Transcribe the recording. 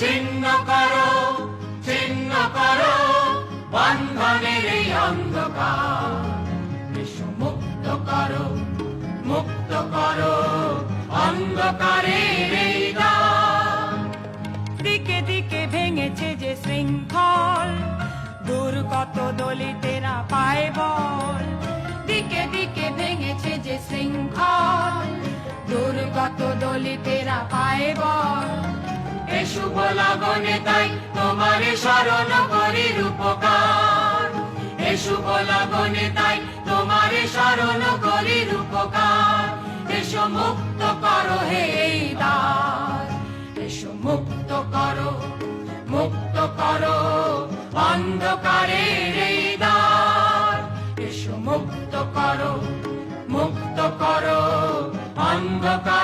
ছিন্ন করো ছিন্ন করো, বন্ধনের এই অন্ধকার। বিশ্ব মুক্ত করো মুক্ত করো, অন্ধকারের এই দিকে দিকে ভেঙেছে যে শৃঙ্খল, দূর কত দলিতেরা পায় বল। দিকে দিকে ভেঙেছে যে শৃঙ্খল, দূর কত দলিতেরা পায় বল। শুভ লাগনে তাই তোমার শরণ করি রূপকার। হে শুভ লাগনে তাই তোমার শরণ করি রূপকার। এসো মুক্ত করো হে দ্বার। এসো মুক্ত করো মুক্ত করো অন্ধকারের এই দ্বার। এসো মুক্ত করো মুক্ত করো অন্ধকার